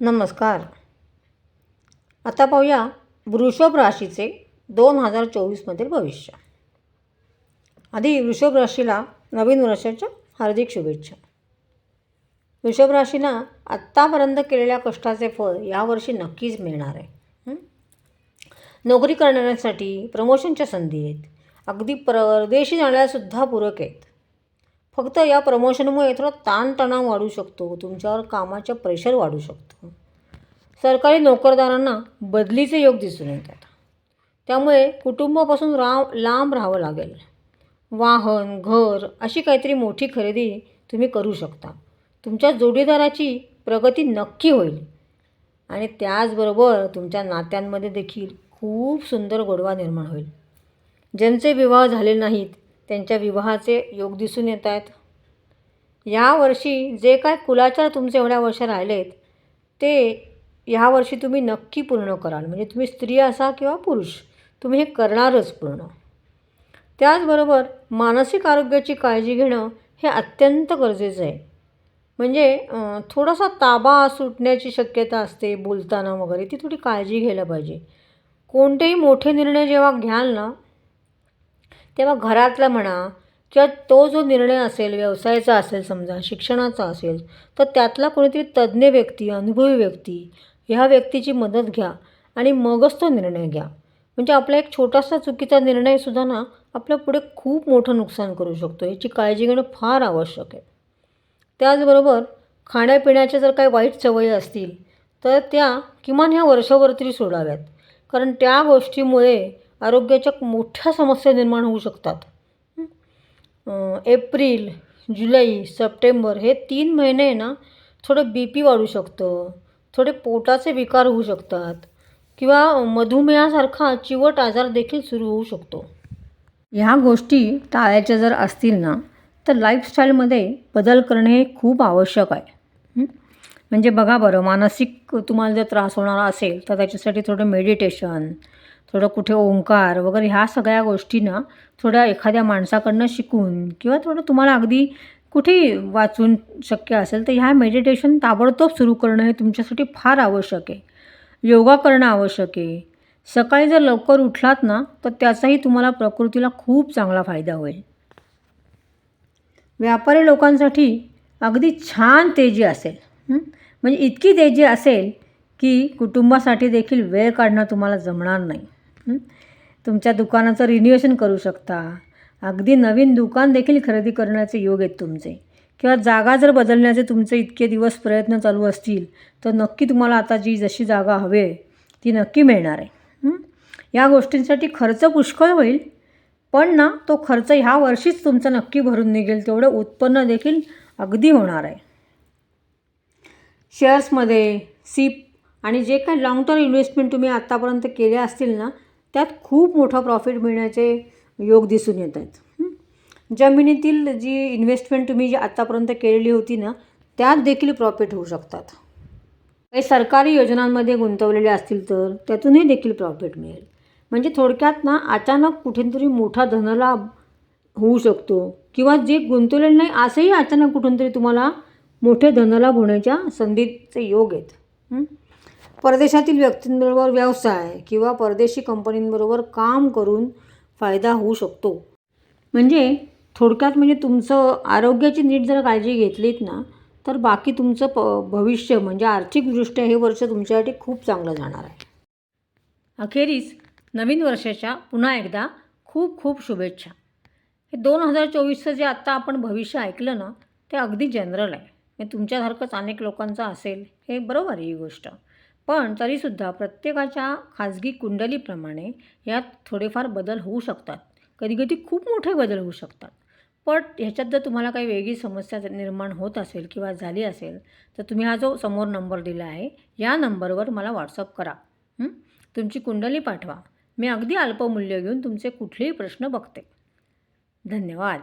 नमस्कार. आता पाहूया वृषभ राशीचे दोन हजार चोवीसमधील भविष्य. आधी वृषभ राशीला नवीन वर्षाच्या हार्दिक शुभेच्छा. वृषभ राशीनं आत्तापर्यंत केलेल्या कष्टाचे फळ यावर्षी नक्कीच मिळणार आहे. नोकरी करणाऱ्यांसाठी प्रमोशनच्या संधी आहेत. अगदी परदेशी जाण्यालासुद्धा पूरक आहेत. फक्त या प्रमोशनमुळे थोडा ताणतणाव वाढू शकतो तुमच्यावर कामाचं प्रेशर वाढू शकतो. सरकारी नोकरदारांना बदलीचे योग दिसून येतात. त्यामुळे कुटुंबापासून राव लांब राहावं लागेल. वाहन घर अशी काहीतरी मोठी खरेदी तुम्ही करू शकता. तुमच्या जोडीदाराची प्रगती नक्की होईल. आणि त्याचबरोबर तुमच्या नात्यांमध्ये देखील खूप सुंदर गोडवा निर्माण होईल. ज्यांचे विवाह झाले नाहीत त्यांच्या विवाहाचे योग दिसून येत आहेत. यावर्षी जे काय कुलाचार तुमचे एवढ्या वर्ष राहिलेत ते ह्या वर्षी तुम्ही नक्की पूर्ण कराल. म्हणजे तुम्ही स्त्री असा किंवा पुरुष तुम्ही हे करणारच पूर्ण. त्याचबरोबर मानसिक आरोग्याची काळजी घेणं हे अत्यंत गरजेचं आहे. म्हणजे थोडासा ताबा सुटण्याची शक्यता असते बोलताना वगैरे ती थोडी काळजी घ्यायला पाहिजे. कोणतेही मोठे निर्णय जेव्हा घ्याल ना तेव्हा घरातला म्हणा किंवा तो जो निर्णय असेल व्यवसायाचा असेल समजा शिक्षणाचा असेल तर त्यातला कोणीतरी तज्ज्ञ व्यक्ती अनुभवी व्यक्ती ह्या व्यक्तीची मदत घ्या आणि मगच तो निर्णय घ्या. म्हणजे आपला एक छोटासा चुकीचा निर्णयसुद्धा ना आपल्या पुढे खूप मोठं नुकसान करू शकतो याची काळजी घेणं फार आवश्यक आहे. त्याचबरोबर खाण्यापिण्याच्या जर काही वाईट सवयी असतील तर त्या किमान ह्या वर्षभर तरी सोडाव्यात. कारण त्या गोष्टीमुळे आरोग्याच्या मोठ्या समस्या निर्माण होऊ शकतात. एप्रिल जुलै सप्टेंबर हे तीन महिने ना थोडं बी पी वाढू शकतं थोडे पोटाचे विकार होऊ शकतात किंवा मधुमेहासारखा चिवट आजार देखील सुरू होऊ शकतो. ह्या गोष्टी टाळायच्या जर असतील ना तर लाईफस्टाईलमध्ये बदल करणे हे खूप आवश्यक आहे. म्हणजे बघा बरं मानसिक तुम्हाला जर त्रास होणारा असेल तर त्याच्यासाठी थोडं मेडिटेशन थोडं कुठे ओंकार वगैरे ह्या सगळ्या गोष्टी ना थोड्या एखाद्या माणसाकडनं शिकून किंवा थोडं तुम्हाला अगदी कुठेही वाचून शक्य असेल तर ह्या मेडिटेशन ताबडतोब सुरू करणं हे तुमच्यासाठी फार आवश्यक आहे. योगा करणं आवश्यक आहे. सकाळी जर लवकर उठलात ना तर त्याचाही तुम्हाला प्रकृतीला खूप चांगला फायदा होईल. व्यापारी लोकांसाठी अगदी छान तेजी असेल. म्हणजे इतकी तेजी असेल की कुटुंबासाठी देखील वेळ काढणं तुम्हाला जमणार नाही. तुमच्या दुकानाचं रिन्युएशन करू शकता. अगदी नवीन दुकान देखील खरेदी करण्याचे योग आहेत तुमचे. किंवा जागा जर बदलण्याचे तुमचे इतके दिवस प्रयत्न चालू असतील तर नक्की तुम्हाला आता जी जशी जागा हवी आहे ती नक्की मिळणार आहे. या गोष्टींसाठी खर्च पुष्कळ होईल पण ना तो खर्च ह्या वर्षीच तुमचा नक्की भरून निघेल तेवढं उत्पन्न देखील अगदी होणार आहे. शेअर्समध्ये सीप आणि जे काही लाँग टर्म इन्व्हेस्टमेंट तुम्ही आत्तापर्यंत केल्या असतील ना त्यात खूप मोठा प्रॉफिट मिळण्याचे योग दिसून येत आहेत. जमिनीतील जी इन्व्हेस्टमेंट तुम्ही जी आत्तापर्यंत केलेली होती ना त्यात देखील प्रॉफिट होऊ शकतात. काही सरकारी योजनांमध्ये गुंतवलेले असतील तर त्यातूनही देखील प्रॉफिट मिळेल. म्हणजे थोडक्यात ना अचानक कुठेतरी मोठा धनलाभ होऊ शकतो किंवा जे गुंतवलेले नाही असंही अचानक कुठून तरी तुम्हाला मोठे धनलाभ होण्याच्या संधीचे योग आहेत. परदेशातील व्यक्तींबरोबर व्यवसाय किंवा परदेशी कंपनींबरोबर काम करून फायदा होऊ शकतो. म्हणजे थोडक्यात म्हणजे तुमचं आरोग्याची नीट जर काळजी घेतलीत ना तर बाकी तुमचं प भविष्य म्हणजे आर्थिकदृष्ट्या हे वर्ष तुमच्यासाठी खूप चांगलं जाणार आहे. अखेरीस नवीन वर्षाच्या पुन्हा एकदा खूप खूप शुभेच्छा. हे दोन हजार चोवीसचं जे आत्ता आपण भविष्य ऐकलं ना ते अगदी जनरल आहे. हे तुमच्यासारखंच अनेक लोकांचं असेल हे बरोबर आहे ही गोष्ट. पण तरीसुद्धा प्रत्येकाच्या खाजगी कुंडलीप्रमाणे यात थोडेफार बदल होऊ शकतात. कधीकधी खूप मोठे बदल होऊ शकतात. पण ह्याच्यात जर तुम्हाला काही वेगळी समस्या निर्माण होत असेल किंवा झाली असेल तर तुम्ही हा जो समोर नंबर दिला आहे या नंबरवर मला व्हॉट्सअप करा. तुमची कुंडली पाठवा. मी अगदी अल्पमूल्य घेऊन तुमचे कुठलेही प्रश्न बघते. धन्यवाद.